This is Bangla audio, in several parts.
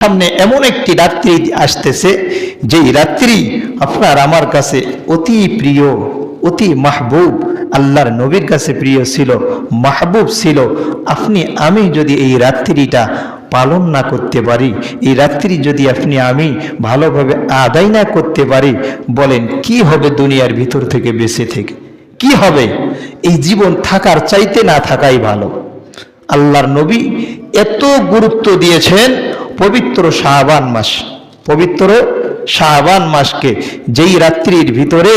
সামনে এমন একটি রাত্রি আসতেছে, যেই রাত্রি আপনার আমার কাছে অতি প্রিয়, অতি মাহবুব, আল্লাহর নবীর কাছে প্রিয় ছিল, মাহবুব ছিল। আপনি, আমি যদি এই রাত্রিটা পালন না করতে পারি, এই রাত্রি যদি আপনি, আমি ভালোভাবে আদায় না করতে পারি, বলেন, কি হবে দুনিয়ার ভিতর থেকে, বেঁচে থেকে? কি হবে? এই জীবন থাকার চাইতে না থাকাই ভালো। আল্লাহর নবী এত গুরুত্ব দিয়েছেন পবিত্র শাহবান মাস। পবিত্র শাহবান মাসকে যেই রাত্রির ভিতরে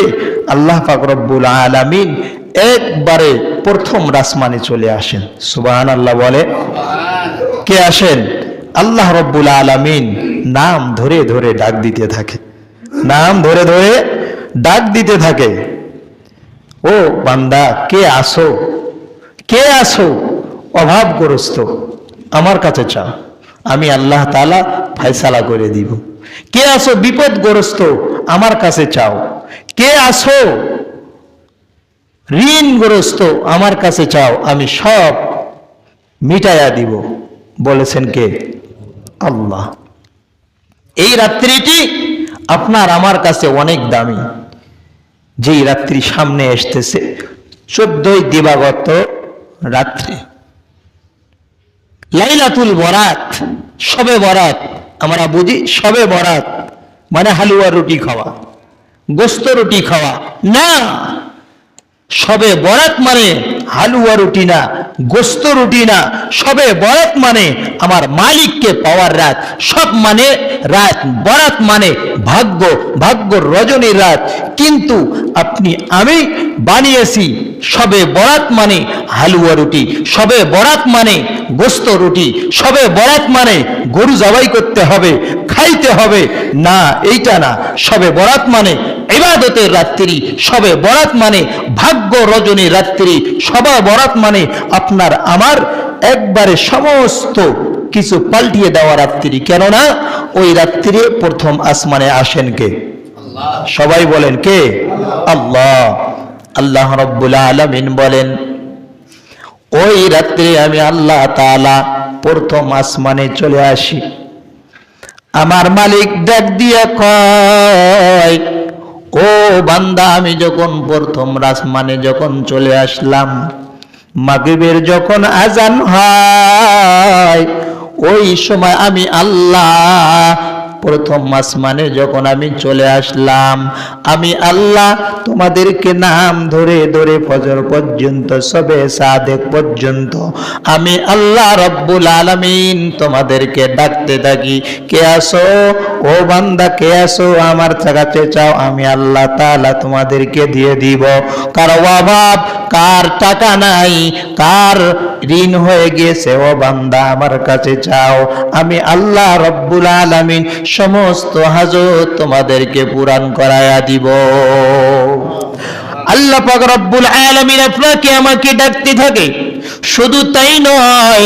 আল্লাহ পাক রব্বুল আলামিন একবারে প্রথম রাসমানে চলে আসেন। সুবাহান আল্লাহ বলে। কে আসেন? আল্লাহ রব্বুল আলামিন নাম ধরে ধরে ডাক দিতে থাকে। নাম ধরে ধরে ডাক দিতে থাকে। ও বান্দা, কে আসো? কে আসো? অভাবগ্রস্ত। আমার কাছে চাও। আমি আল্লাহ তালা ফায়সালা করে দিব। কে আসো বিপদগ্রস্ত, আমার কাছে চাও। কে আসো ঋণগ্রস্ত, আমার কাছে চাও। আমি সব মিটাইয়া দিব। বলেছেন কে? আল্লাহ। এই রাত্রিটি আপনার আমার কাছে অনেক দামি। যেই রাত্রি সামনে আসতেছে, চোদ্দই দিবাগত রাত্রি। লাইলাতুল বরাত, সবে বরাত, আমরা বুঝি সবে বরাত মানে হালুয়া রুটি খাওয়া, গোস্ত রুটি খাওয়া, না, সবে বরাত মানে হালুয়া রুটি না, গোস্ত রুটি না, সবে বরাত মানে আমার মালিককে পাওয়ার রাত। সব মানে রাত, বরাত মানে ভাগ্য ভাগ্য রজনীর রাত। কিন্তু আপনি, আমি বানিয়েছি, সবে বরাত মানে হালুয়া রুটি, সবে বরাত মানে গোস্ত রুটি, সবে বরাত মানে গরু জবাই করতে হবে, খাইতে হবে। না, এইটা না, সবে বরাত মানে ইবাদতের রাত্রি, সবে বরাত মানে ভাগ্য রজনী রাত্রি। সবা বরাত মানে আপনার আমার একবারে সমস্ত কিছু পাল্টিয়ে দেওয়া রাত্রি। কেননা ওই রাত্রিরে প্রথম আসমানে আসেন কে? সবাই বলেন কে? আল্লাহ। আল্লাহ রব্বুল আলমিন বলেন, ওই রাত্রে আমি আল্লাহ তাআলা প্রথম আসমানে চলে আসি। আমার মালিক ডাক দিয়া কয় ও বান্দা, আমি যখন প্রথম রাসমানে যখন চলে আসলাম, মাগরিবের যখন আজান হয়, ওই সময় আমি আল্লাহ প্রথম আসমানে যখন আমি চলে আসলাম, আমি আল্লাহ তোমাদেরকে নাম ধরে ধরে ফজর পর্যন্ত, সবে সাদেক পর্যন্ত, আমি আল্লাহ রব্বুল আলামিন তোমাদেরকে ডাকতে থাকি। কে আসো? ও বান্দা, কে আসো? আমার কাছে চাও, আমি আল্লাহ তাআলা তোমাদেরকে দিয়ে দিব। কার অভাব কার টাকা নাই? কার ঋণ হয়ে গেছে? ও বান্দা, আমার কাছে চাও। আমি আল্লাহ রব্বুল আলামিন সমস্ত হাজত তোমাদেরকে পুরাণ করায়া দিব। আল্লাহ পাক রব্বুল আলামিন আপনাকে, আমাকে ডাকতে থাকে। শুধু তাই নয়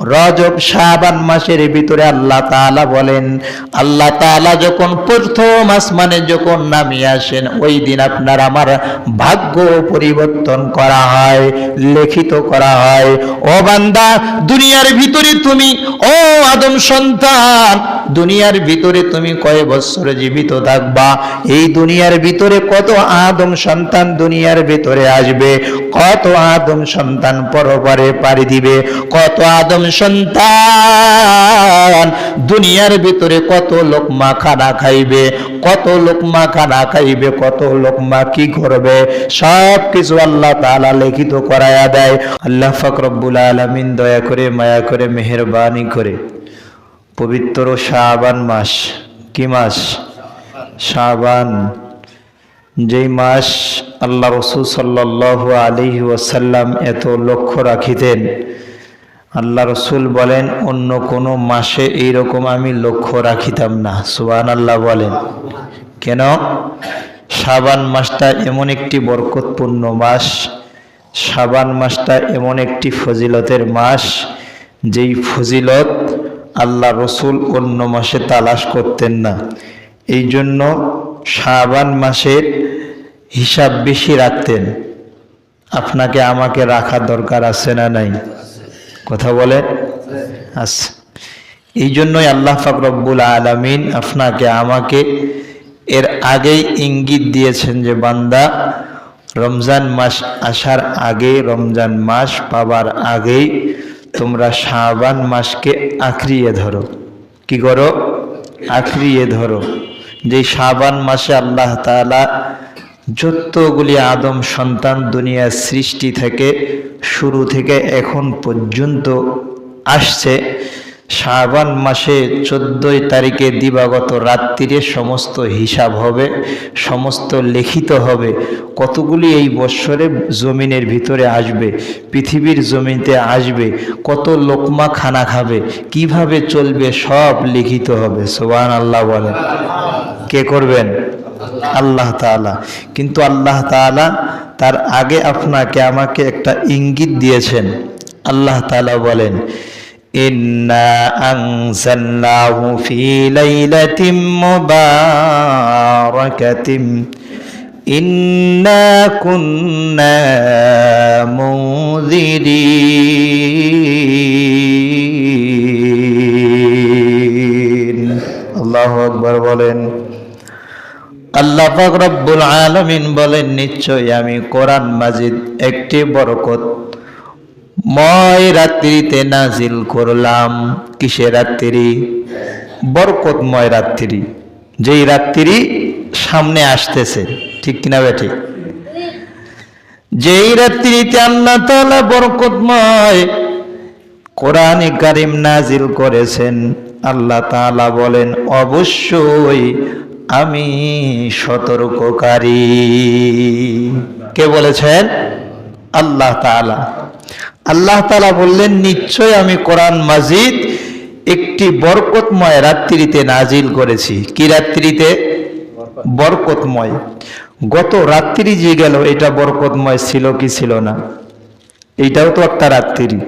রজব শাবান মাসের ভিতরে আল্লাহ তাআলা বলেন, আল্লাহ তাআলা যখন প্রথম আসমানে যখন নামিয়ে আসেন, ওই দিন আপনার আমার ভাগ্য পরিবর্তন করা হয়, লিখিত করা হয়। ও বান্দা, দুনিয়ার ভিতরে তুমি, ও আদম সন্তান, দুনিয়ার ভিতরে তুমি কয় বছর জীবিত থাকবা? এই দুনিয়ার ভিতরে কত আদম সন্তান দুনিয়ার ভিতরে আসবে? কত আদম সন্তান পরপরে পাড়ি দিবে? কত আদম সন্তান। দুনিয়ার ভিতরে কত লোকমা খানা খাইবে, কত লোকমা খানা খাইবে, কত লোকমা কি করবে? সব কিছু আল্লাহ তাআলা লিখিত করায়া দেয়। আল্লাহ ফকরব্বুল আলামিন দয়া করে, মায়া করে, মেহেরবানি করে। পবিত্র শাবান মাস। কি মাস? শাবান। যেই মাস আল্লাহ রসুল সাল্লাহ আলী ওয়াসাল্লাম এত লক্ষ্য রাখিতেন আল্লাহ রসুল বলেন, অন্য কোনো মাসে এইরকম আমি লক্ষ্য রাখিতাম না। সুবান আল্লাহ বলেন। কেন? সাবান মাসটা এমন একটি বরকতপূর্ণ মাস সাবান মাসটা এমন একটি ফজিলতের মাস, যেই ফজিলত আল্লাহ রসুল অন্য মাসে তালাশ করতেন না। এই জন্য শাবান মাসের হিসাব বেশি রাখতেন। আপনাকে আমাকে রাখা দরকার আছে না নাই? কথা বলে? আচ্ছা এই জন্যই আল্লাহ ফাকরব্বুল আলমিন আপনাকে, আমাকে এর আগেই ইঙ্গিত দিয়েছেন যে, বান্দা, রমজান মাস আসার আগে, রমজান মাস পাবার আগেই তোমরা শাবান মাসকে আঁকড়িয়ে ধরো। কি করো? আঁকড়িয়ে ধরো। যে শাবান মাসে আল্লাহ তাআলা যতগুলি আদম সন্তান দুনিয়ার সৃষ্টি থেকে শুরু থেকে এখন পর্যন্ত আসছে, শাবান মাসে চোদ্দই তারিখে দিবাগত রাত্রিরে সমস্ত হিসাব হবে, সমস্ত লিখিত হবে, কতগুলি এই বৎসরে জমিনের ভিতরে আসবে, পৃথিবীর জমিতে আসবে, কত লোকমা খানা খাবে, কীভাবে চলবে সব লিখিত হবে সোবান আল্লাহ বলেন। কে করবেন? আল্লাহ তাআলা। কিন্তু আল্লাহ তাআলা তার আগে আপনাকে আমাকে একটা ইঙ্গিত দিয়েছেন। আল্লাহ তাআলা বলেন আল্লাহু আকবার বলেন আল্লাহ রব্বুল আলামিন বলেন নিশ্চয় আমি কোরআন মাজিদ একটি বরকত ময় রাত্রিতে নাজিল করলাম। কিসে রাত্রি? বরকতময় রাত্রি, যেই রাত্রি সামনে আসতেছে। ঠিক কিনা বেঠি যেই রাত্রিতে আল্লাহ তাআলা বরকতময় কোরআনে কারিম নাজিল করেছেন, আল্লাহ তাআলা বলেন, অবশ্যই আমি সতর্ককারী। কে বলেছেন? আল্লাহ তাআলা। আল্লাহ তাআলা বললেন নিশ্চয় আমি কোরআন মাজিদ একটি বরকতময় রাত্রিতে নাজিল করেছি। কি রাত্রিতে? বরকতময়। গত রাত্রি যে গেল, এটা বরকতময় ছিল কি ছিল না? এইটাও তো একটা রাত্রি।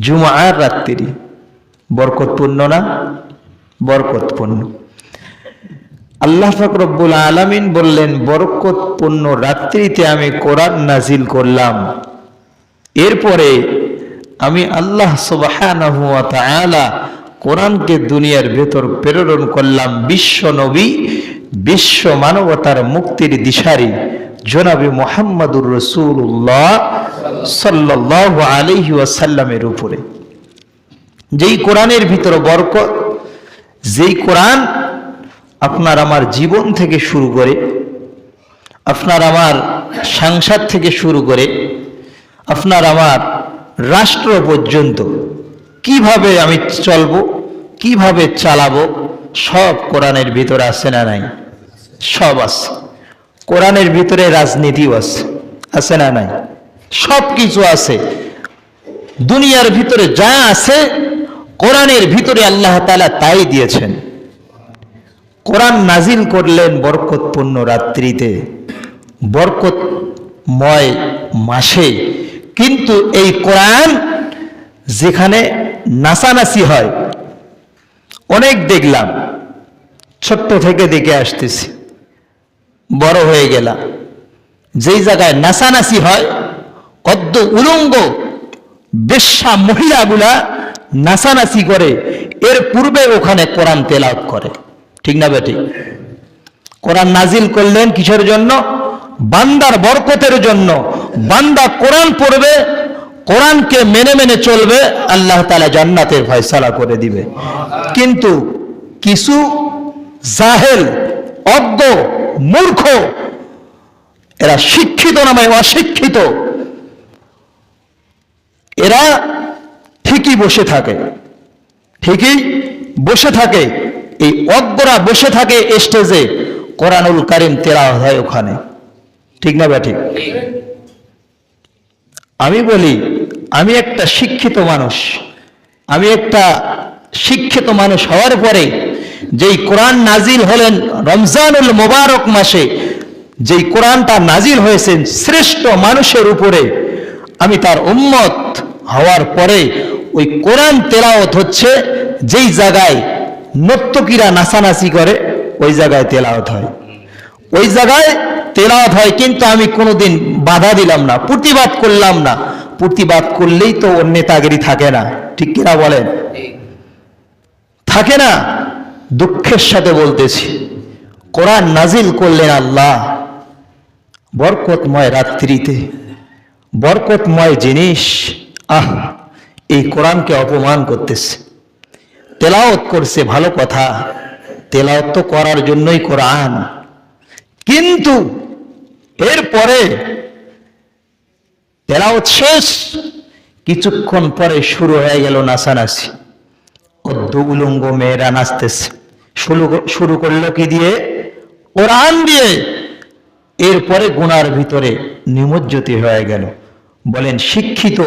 জুমার রাত্রি। বরকতপূর্ণ না? বরকতপূর্ণ। আল্লাহ ফাকরব্বুল আলামিন বললেন, বরকতপূর্ণ রাত্রিতে আমি কোরআন নাজিল করলাম। এরপরে আমি আল্লাহ ওয়া কোরআনকে দুনিয়ার ভেতর প্রেরণ করলাম বিশ্ব নবী, বিশ্ব মানবতার মুক্তির দিশারি, জনাবি মোহাম্মদুর রসুল্লাহ সাল্লাল্লাহু আলাইহি ওয়াসাল্লামের উপরে। যেই কোরআনের ভিতর বরকত, যেই কোরআন আপনার আমার জীবন থেকে শুরু করে, আপনার আমার সংসার থেকে শুরু করে, আপনার আমার রাষ্ট্র পর্যন্ত কীভাবে আমি চলব, কীভাবে চালাবো, সব কোরআনের ভিতরে আছে না নাই? সব আছে। কোরআনের ভিতরে রাজনীতিও আছে আছে না নাই? সব কিছু আছে। দুনিয়ার ভিতরে যা আছে, কোরআনের ভিতরে আল্লাহ তালা তাই দিয়েছেন। কোরআন নাজিল করলেন বরকতপূর্ণ রাত্রিতে। বরকতময় মাসে। কিন্তু এই কোরআন যেখানে নাচানাচি হয়, অনেক দেখলাম। ছোট্ট থেকে দেখে আসতেছি। বড় হয়ে গেলাম। যেই জায়গায় নাচানাচি হয়, অদ্য উলঙ্গ বেশ্যা মহিলাগুলা নাচানাচি করে। এর পূর্বে ওখানে কোরআন তেলাওয়াত করে। ঠিক না বেটি কোরআন নাজিল করলেন কিসের জন্য? বান্দার বরকতের জন্য। বান্দা কোরআন পড়বে, কোরআনকে মেনে মেনে চলবে, আল্লাহ তালা জান্নাতের ফয়সালা করে দিবে। কিন্তু কিছু জাহেল, অজ্ঞ, মূর্খ, এরা শিক্ষিত নামে অশিক্ষিত। এরা ঠিকই বসে থাকে। ঠিকই বসে থাকে। এই অজ্ঞরা বসে থাকে স্টেজে কোরআনুল কারিম তেরা হয় ওখানে। ঠিক না ব্যাঠিক? আমি বলি, আমি একটা শিক্ষিত মানুষ। আমি একটা শিক্ষিত মানুষ হওয়ার পরে যেই কোরআন নাজিল হলেন রমজানুল মোবারক মাসে, যেই কোরআনটা নাজিল হয়েছেন শ্রেষ্ঠ মানুষের উপরে, আমি তার উম্মত হওয়ার পরে ওই কোরআন তেলাওয়াত হচ্ছে যেই জায়গায় নর্তকীরা নাচানাচি করে, ওই জায়গায় তেলাওয়াত হয়। ওই জায়গায় তেলাওয়াত হয়, কিন্তু আমি কোনোদিন বাধা দিলাম না, প্রতিবাদ করলাম না। প্রতিবাদ করলেই তো ওর নেতাগিরি থাকে না। ঠিক কিনা বলেন? থাকে না। দুঃখের সাথে বলতেছি, কোরআন নাজিল করলেন আল্লাহ বরকতময় রাত্রিতে। বরকতময় জিনিস, আহ, এই কোরআনকে অপমান করতেছে। তেলাওত করছে, ভালো কথা। তেলাওত তো করার জন্যই কোরআন। কিন্তু এরপরে তেলাওত শেষ, কিছুক্ষণ পরে শুরু হয়ে গেল নাচানাচি। অর্ধ উলঙ্গ মেয়েরা নাচতেছে। শুরু শুরু করল কি দিয়ে? কোরআন দিয়ে। এরপরে গুনার ভিতরে নিমজ্জতি হয়ে গেল। বলেন, শিক্ষিত,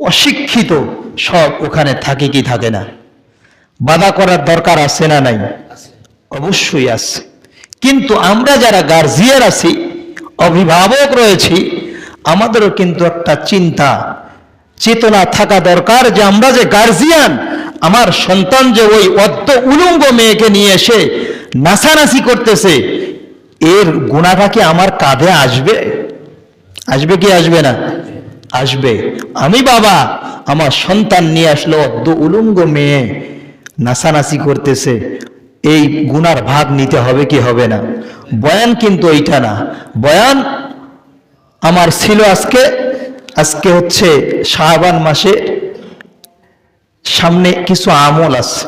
অশিক্ষিত সব ওখানে থাকে কি থাকে না? বাধা করার দরকার আছে না নাই? অবশ্যই আছে। কিন্তু আমরা যারা গার্জিয়ার আছি, অভিভাবক রয়েছি, আমাদেরও কিন্তু একটা চিন্তা, চেতনা থাকা দরকার যে আমরা যে গার্জিয়ান, আমার সন্তান যে ওই অদ্য উলঙ্গ মেয়েকে নিয়ে এসে নাচানাচি করতেছে, এর গুণাটা কি আমার কাঁধে আসবে? আসবে কি আসবে না? আসবে। আমি বাবা, আমার সন্তান নিয়ে আসলো অদ্য উলঙ্গ মেয়ে নাচানাচি করতেছে, এই গুনার ভাগ নিতে হবে কি হবে না? বয়ান কিন্তু এইটা না। বয়ান আমার ছিল আজকে আজকে হচ্ছে শাহবান মাসে সামনে কিছু আমল আছে।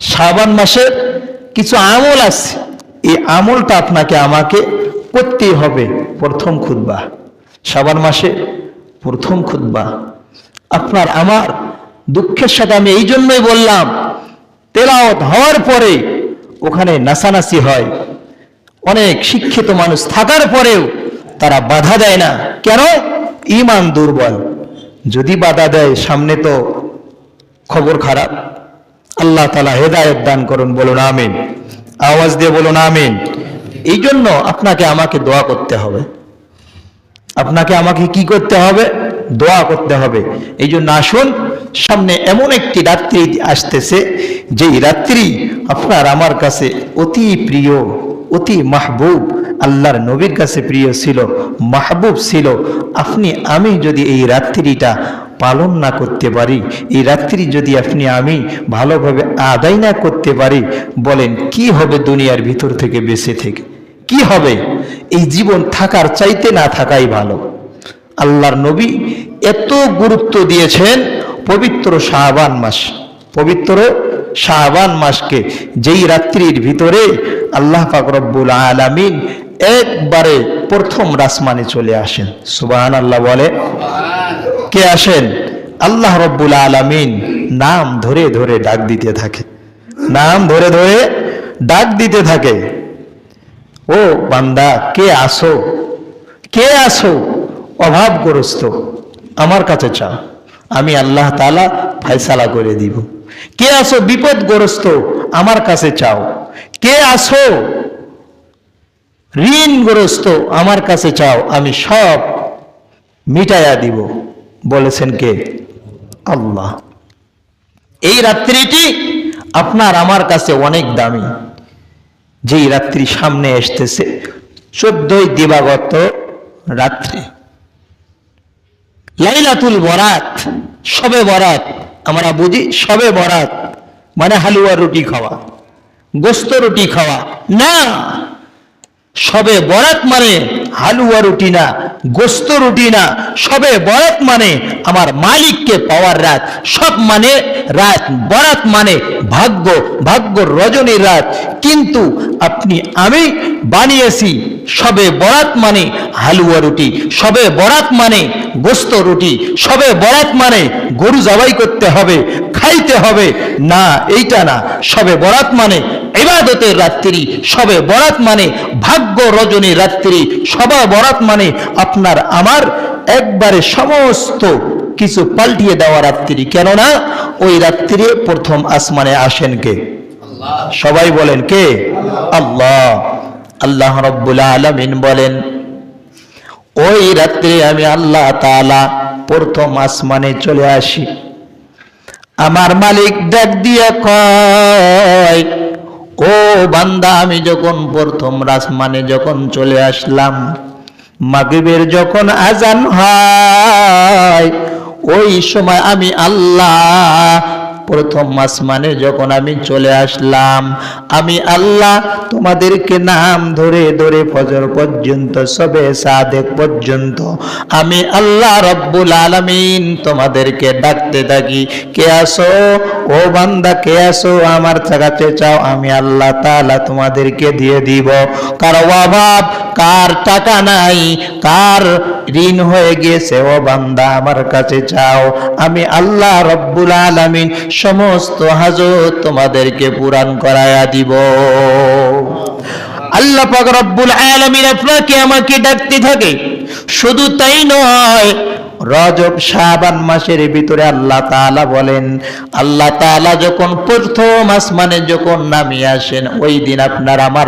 শাহবান মাসের কিছু আমল আছে। এই আমলটা আপনাকে আমাকে করতেই হবে প্রথম খুতবা। শাবান মাসে প্রথম খুতবা। আপনার আমার দুঃখের সাথে আমি এই জন্যই বললাম তেলাওত হওয়ার পরে ওখানে নাচানাচি হয়। অনেক শিক্ষিত মানুষ থাকার পরেও তারা বাধা দেয় না। কেন? ইমান দুর্বল। যদি বাধা দেয়, সামনে তো খবর খারাপ। আল্লাহ তালা হেদায়ত দান করুন, বলুন আমিন। আওয়াজ দিয়ে বলুন আমিন। এই জন্য আপনাকে আমাকে দোয়া করতে হবে। আপনাকে আমাকে কি করতে হবে? দোয়া করতে হবে। এই জন্য আসুন, সামনে এমন একটি রাত্রি আসতেছে, যেই রাত্রি আপনার আমার কাছে অতি প্রিয়, অতি মাহবুব, আল্লাহর নবীর কাছে প্রিয় ছিল, মাহবুব ছিল। আপনি, আমি যদি এই রাত্রিটা পালন না করতে পারি, এই রাত্রি যদি আপনি, আমি ভালোভাবে আদায় না করতে পারি, বলেন, কি হবে দুনিয়ার ভিতর থেকে, বেঁচে থেকে? কি হবে? এই জীবন থাকার চাইতে না থাকাই ভালো। আল্লাহর নবী এত গুরুত্ব দিয়েছেন পবিত্র শাহবান মাস। পবিত্র শাহবান মাসকে যেই রাত্রির ভিতরে আল্লাহ পাক রব্বুল আলামিন একবারে প্রথম রাসমানে চলে আসেন। সুবাহান আল্লাহ বলে। কে আসেন? আল্লাহ রব্বুল আলামিন নাম ধরে ধরে ডাক দিতে থাকে। নাম ধরে ধরে ডাক দিতে থাকে। ও বান্দা, কে আসো? কে আসো? অভাবগ্রস্ত। আমার কাছে চাও আমি আল্লাহ তালা ফায়সালা করে দিব। কে আসো বিপদগ্রস্ত, আমার কাছে চাও। কে আসো ঋণগ্রস্ত, আমার কাছে চাও। আমি সব মিটাইয়া দিব। বলেছেন কে? আল্লাহ। এই রাত্রিটি আপনার আমার কাছে অনেক দামি। যেই রাত্রি সামনে আসতেছে, চোদ্দই দিবাগত রাত্রি। লাইলাতুল বরাত, সবে বরাত, আমরা বুঝি সবে বরাত মানে হালুয়া রুটি খাওয়া, গোস্ত রুটি খাওয়া, না, সবে বরাত মানে হালুয়া রুটি না, গোস্ত রুটি না, সবে বরাত মানে আমার মালিককে পাওয়ার রাত, সব মানে রাত, বরাত মানে ভাগ্য ভাগ্য রজনীর রাত, কিন্তু আপনি, আমি বানিয়েছি সবে বরাত মানে হালুয়া রুটি সবে বরাত মানে গোস্ত রুটি সবে বরাত মানে গরু জবাই করতে হবে খাইতে হবে। না এইটা না সবে বরাত মানে ইবাদতের রাত্রি সবে বরাত মানে ভাগ্য রজনী রাত্রি সবা বরাত মানে আপনার আমার একবারে সমস্ত কিছু পাল্টিয়ে দেওয়া রাত্রি। কেননা ওই রাত্রি প্রথম আসমানে আসেন কে? সবাই বলেন কে? আল্লাহ। আল্লাহ রব্বুল আলমিন বলেন, ওই রাত্রে আমি আল্লাহ তাআলা প্রথম আসমানে চলে আসি। আমার মালিক ডাক দিয়ে কয়, ও বান্দা, আমি যখন প্রথম আসমানে যখন চলে আসলাম, মাগরিবের যখন আজান হয়, ওই সময় আমি আল্লাহ প্রথম আসমানে যখন আমি চলে আসলাম, আমি আল্লাহ তোমাদেরকে নাম ধরে ধরে ফজর পর্যন্ত, সবে সাদেক পর্যন্ত, আমি আল্লাহ রব্বুল আলামিন তোমাদেরকে ডাকতে থাকি, কে আসো? ও বান্দা, কে আসো? আমার কাছে চাও, আমি আল্লাহ তাআলা তোমাদেরকে দিয়ে দিব। কার অভাব, কার টাকা নাই, কার ঋণ হয়ে গিয়েছে, ও বান্দা আমার কাছে চাও, আমি আল্লাহ রব্বুল আলামিন সমস্ত হাজত তোমাদেরকে পুরাণ করায়া দিব। আল্লাহ পাক রব্বুল আলামিন আপনাকে, আমাকে ডাকতে থাকে। শুধু তাই নয় রজব শাবান মাসের ভিতরে আল্লাহ তাআলা বলেন, আল্লাহ তাআলা যখন প্রথম আসমানে যখন নামিয়ে আসেন, ওই দিন আপনার আমার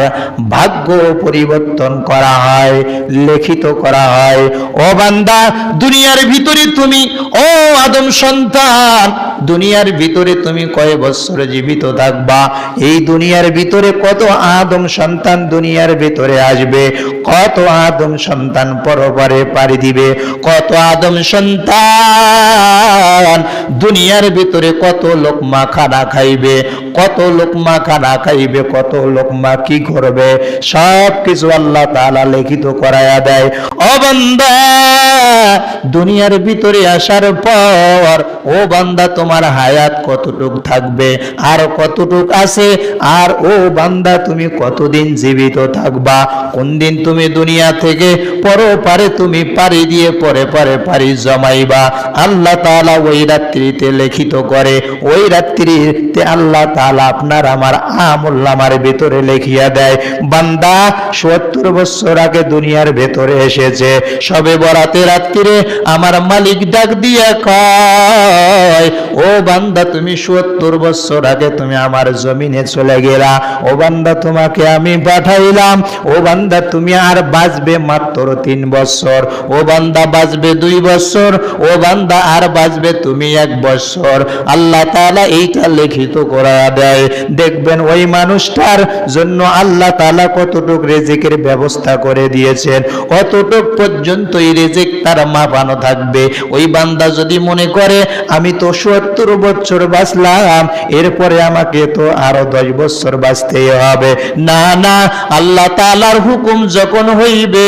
ভাগ্য পরিবর্তন করা হয়, লিখিত করা হয়। ও বান্দা, দুনিয়ার ভিতরে তুমি, ও আদম সন্তান, দুনিয়ার ভিতরে তুমি কয় বছর জীবিত থাকবা? এই দুনিয়ার ভিতরে কত আদম সন্তান দুনিয়ার ভিতরে আসবে? কত আদম সন্তান পরপারে পারি দিবে? কত আদম সন্তান? দুনিয়ার ভিতরে কত লোকমা খানা খাইবে? কত লোকমা খানা খাইবে, কত লোকমা কি করবে? সব কিছু আল্লাহ তাআলা লিখিত করায়া দেয়। ও বান্দা, দুনিয়ার ভিতরে আসার পর, ও বান্দা তোমার হায়াত কতটুক থাকবে? আর কতটুক আছে? আর ও বান্দা তুমি কতদিন জীবিত থাকবা? কোন দিন তুমি দুনিয়া থেকে পরপারে তুমি পাড়ি দিয়ে পরে পরে পাড়ি জমাইবা? আল্লাহ তাআলা ওই রাত্রিতে লিখিত করে, ওই রাত্রিতে আল্লাহ তাআলা আপনার আমার আমুল্লামার ভিতরে লিখিয়া দেয়, বান্দা, সত্তর বছর আগে দুনিয়ার ভেতরে এসেছে, সবে বরাতে রাত্রিরে আমার মালিক ডাক দিয়া কয়, ও বান্দা, তুমি সত্তর বছর আগে তুমি আমার জমিনে চলে গেলা, ও বান্দা, তোমাকে আমি পাঠাইলাম, ও বান্দা, তুমি আর বাঁচবে মাত্র তিন বছর, ও বান্দা, বাঁচবে দুই বছর, ও বান্দা, আর বাঁচবে তুমি এক বছর। আল্লাহ তাআলা এইটা লিখিত করা দেয়। দেখবেন ওই মানুষটার জন্য আল্লাহ তাআলা কতটুক রেজিকের ব্যবস্থা করে দিয়েছেন অতটুক পর্যন্ত এই রেজিক তার মাপানো থাকবে। ওই বান্দা যদি মনে করে, আমি তো সত্তর বছর বাঁচলাম, এরপরে আমাকে তো আরও দশ বছর বাঁচতেই হবে। না না, আল্লাহ তাআলার হুকুম যখন হইবে,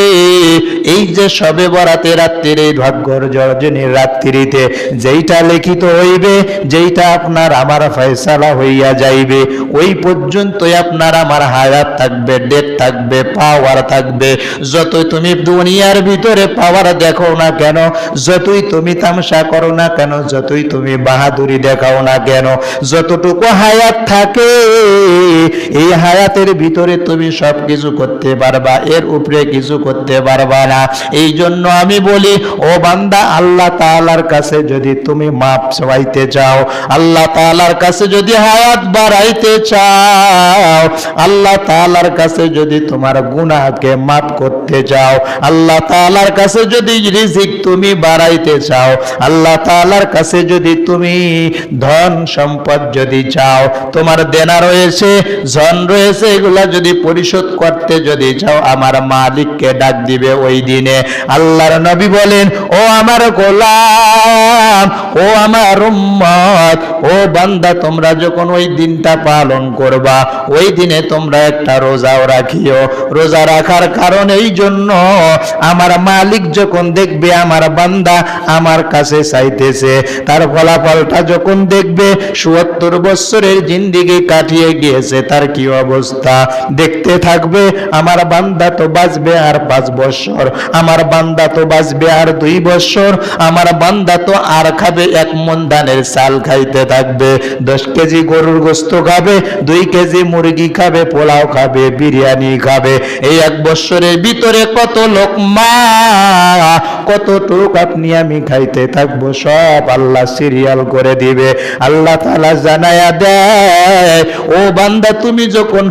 এই যে সবে বরাতে রাত্রির এই ভাগ্যর জর্জনীর রাত্রিতে, যেইটা লিখিত হইবে, যেইটা আপনার আমার ফয়সালা হইয়া যাইবে, ওই পর্যন্তই আপনার আমার হায়াত থাকবে ডেট থাকবে পাওয়ার থাকবে। যতই তুমি দুনিয়ার ভিতরে পাওয়ার দেখো না কেন, যতই তুমি তামসা করো না কেন, যতই তুমি বাহাদুরি দেখাও না কেন, যতটুকু হায়াত থাকে, এই হায়াতের ভিতরে তুমি সব কিছু করতে পারবা, এর উপরে কিছু করতে পারবা না। এই জন্য আমি বলি, ও বান্দা, আল্লাহ তাআলার কাছে যদি তুমি মাপ চাইতে চাও, আল্লাহ তাআলার কাছে যদি হায়াত বাড়াইতে চাও, আল্লাহ তাআলার কাছে যদি তোমার গুনাহকে মাফ করতে চাও, আল্লাহ তাআলার কাছে যদি রিজিক তুমি বাড়াইতে চাও, আল্লাহ তাআলার কাছে যদি তুমি ধন সম্পদ যদি চাও, তোমার দেনা রয়েছে, ধন রয়েছে, এগুলা যদি পরিশোধ করতে যদি চাও, আমার মালিককে ডাক দিবে ওই দিনে। আল্লাহর নবী বলেন, ও আমার গোলাম, ও আমার উম্মত, ও বান্দা, তোমরা যখন ওই দিনটা পালন করবা। ওই দিনে তোমরা একটা রোজাও রাখিও। রোজা রাখার কারণ এই জন্য আমার মালিক যখন দেখবে, আমার বান্দা আমার কাছে চাইতেছে, তার ফলাফলটা যখন দেখবে চুয়াত্তর বছরের জিন্দিগি কাটিয়ে গিয়েছে, তার কি অবস্থা? দেখতে থাকবে, আমার বান্দা তো বাঁচবে আর পাঁচ বছর আমার বান্দা তো বাঁচবে আর দুই বছর আমার বান্দা তো আর খাবে এক মন ধানের চাল খাইতে থাকবে। দশ কেজি গরুর গোস্ত খাবে, দুই কেজি মুরগি খাবে, পোলাও খাবে, বিরিয়ানি খাবে। এই এক বছরের ভিতরে কত লোক মা, কতটুক আপনি আমি খাইতে থাকব, সব আল্লাহ সিরিয়াল করে দিবে। আল্লাহ তালা জানায়া দেয়, ও বান্দা, তুমি যখন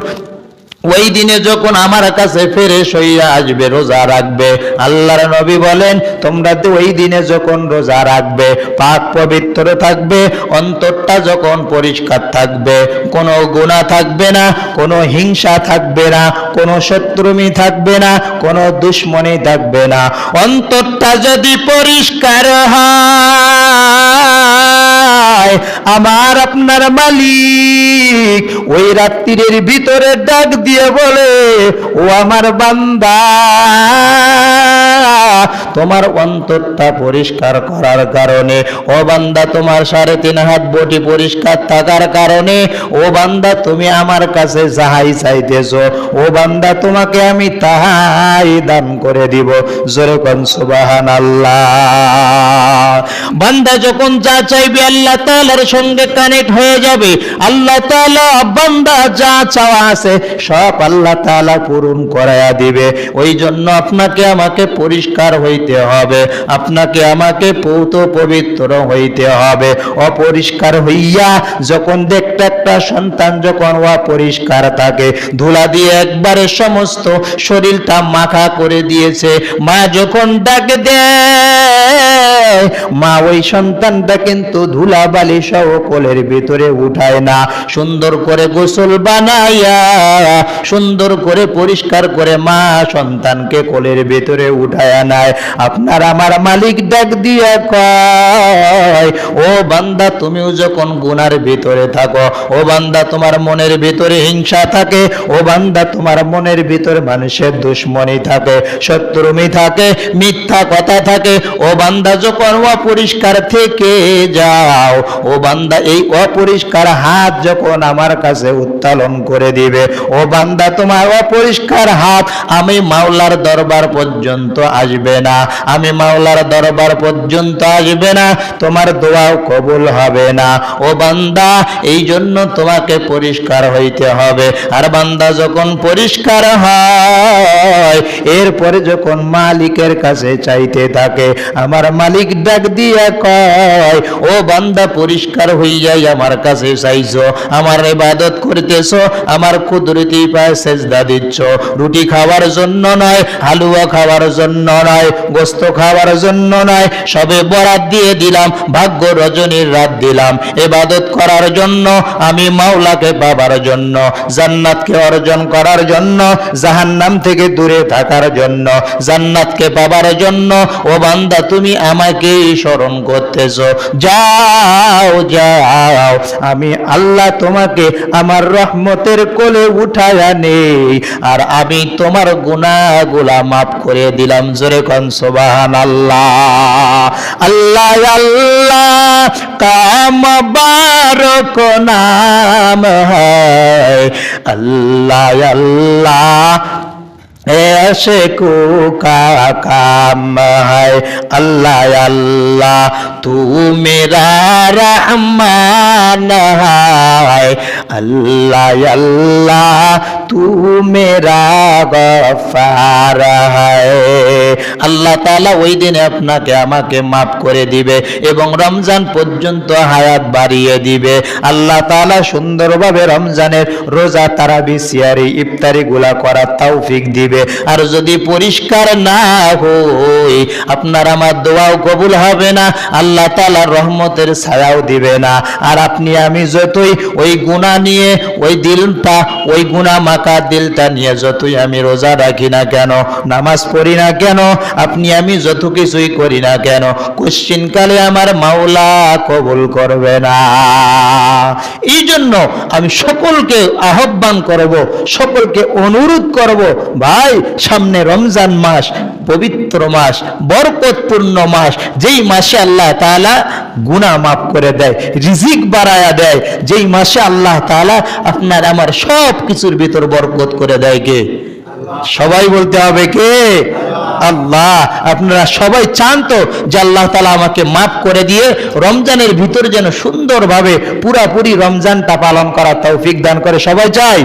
ওই দিনে যখন আমার কাছে ফেরে সইয়া আসবে, রোজা রাখবে, আল্লাহর নবী বলেন, তোমরা তো ওই দিনে যখন রোজা রাখবে, পাক পবিত্র থাকবে, অন্তরটা যখন পরিষ্কার থাকবে, কোনো গুণা থাকবে না, কোনো হিংসা থাকবে না, কোনো শত্রুমি থাকবে না, কোনো দুশ্মনী থাকবে না। অন্তরটা যদি পরিষ্কার হয় নাই আমার আপনার মালিক। ওই রাত্রির ভিতরে ডাক দিয়ে বলে, ও আমার বান্দা, তোমার অন্তরটা পরিষ্কার করার কারণে, ও বান্দা, তোমার সাড়ে তিন হাত বটি পরিষ্কার থাকার কারণে, ও বান্দা, তুমি আমার কাছে যাহাই চাইতেছ, ও বান্দা, তোমাকে আমি তাহাই দান করে দিব। জোরে কোন সুবাহান আল্লাহ বান্দা যখন যা চাইবে আল্লাহ তাআলার সঙ্গে কানেক্ট হয়ে যাবে। আল্লাহ তাআলা বান্দা যা চাওয়া আছে, সব আল্লাহ তাআলা পূরণ করায়া দিবে। ওই জন্য আপনাকে আমাকে পরিষ্কার হইতে হবে। আপনাকে আমাকে পৌত পবিত্র হইতে হবে। অপরিষ্কার হইয়া যখন দেখতে একটা সন্তান যখন অপরিষ্কার থাকে, ধুলা দিয়ে একবারে সমস্ত শরীরটা মাখা করে দিয়েছে। মা যখন ডাক দেয়, মা ওই সন্তানটা কিন্তু ধুলা বালি সহ কোলের ভিতরে উঠায় না। সুন্দর করে গোসল বানাইয়া, সুন্দর করে পরিষ্কার করে মা সন্তানকে কোলের ভিতরে উঠায় নেয় আপনার আমার মালিক ডাক দিয়া কয়, ও বান্দা, তুমিও যখন গুনার ভিতরে থাকো, ও বান্দা, তোমার মনের ভিতরে হিংসা থাকে, ও বান্দা, তোমার মনের ভিতরে মানুষের দুশ্মনী থাকে, শত্রুমি থাকে, মিথ্যা কথা থাকে, ও বান্দা, যখন অপরিষ্কার থেকে যাও বান্দা, এই অপরিষ্কার হাত যখন আমার কাছে উত্তোলন করে দিবে, ও বান্দা, তোমার অপরিষ্কার হাত আমি মাওলার দরবার পর্যন্ত আসবে না, আমি মাওলার দরবার পর্যন্ত আসবে না, তোমার দোয়াও কবুল হবে না। ও বান্দা, এই জন্য তোমাকে পরিষ্কার হইতে হবে। আর বান্দা, যখন পরিষ্কার হয়, এরপরে যখন মালিকের কাছে চাইতে থাকে, আমার মালিক ডাক দিয়া কয়, ও বান্দা পরিষ্কার হইয়াই আমার কাছে চাইছো, আমার ইবাদত করতেছো, আমার কুদরতি পায়ে সেজদা দিচ্ছ। রুটি খাওয়ার জন্য নয়, হালুয়া খাওয়ার জন্য নয়, গোস্ত খাওয়ার জন্য নয়, সবে বরাত দিয়ে দিলাম, ভাগ্য রজনীর রাত দিলাম। এবাদত করার জন্য, আমি মাওলাকে পাবার জন্য, জান্নাতকে অর্জন করার জন্য, জাহান্নাম থেকে দূরে থাকার জন্য, জান্নাতকে পাবার জন্য, ও বান্দা তুমি আমাকেই স্মরণ করতেছো। যাও যাও। আমি আল্লাহ তোমাকে আমার রহমতের কোলে উঠায়া নেই। আর আমি তোমার গুনাহগুলা মাফ করে দিলাম। জোরে কন সুবহান আল্লাহ আল্লাহ আল্লাহ, কাম বারক নাম হয়। আল্লাহ আল্লাহ। ऐसे को का काम है अल्लाह अल्लाह तू मेरा रहमान है अल्लाह अल्लाह तू मेरा गफार है আল্লাহ তাআলা ওই দিনে আপনাকে আমাকে মাফ করে দিবে এবং রমজান পর্যন্ত হায়াত বাড়িয়ে দিবে আল্লাহ তাআলা সুন্দরভাবে রমজানের রোজা তারাবি সিয়ারি ইফতারি গুলা করার তৌফিক দিবে আর যদি পরিষ্কার না হই আপনার আমার দোয়াও কবুল হবে না আল্লাহ তাআলার রহমতের ছায়াও দিবে না আর আপনি আমি যতই ওই গুণা নিয়ে ওই দিলটা ওই গুণা মাকা দিলটা নিয়ে যতই আমি রোজা রাখি না কেন, নামাজ পড়ি না কেন, আপনি আমি যত কিছুই করি না কেন, কোশ্চিন কালে আমার মাওলা কবুল করবে না। এই জন্য আমি সকলকে আহ্বান করব, সকলকে অনুরোধ করব, ভাই, সামনে রমজান মাস পবিত্র মাস, বরকতপূর্ণ মাস, যেই মাসে আল্লাহ তাআলা গুনাহ মাফ করে দেয়, রিজিক বাড়ায়া দেয়, যেই মাসে আল্লাহ তাআলা আপনার আমার সব কিছুর ভিতর বরকত করে দেয় কে? সবাই বলতে হবে কে? আল্লাহ। আপনারা সবাই চান তো যে আল্লাহ তালা আমাকে মাফ করে দিয়ে রমজানের ভিতর যেন সুন্দরভাবে পুরাপুরি রমজানটা পালন করার তৌফিক দান করে। সবাই চাই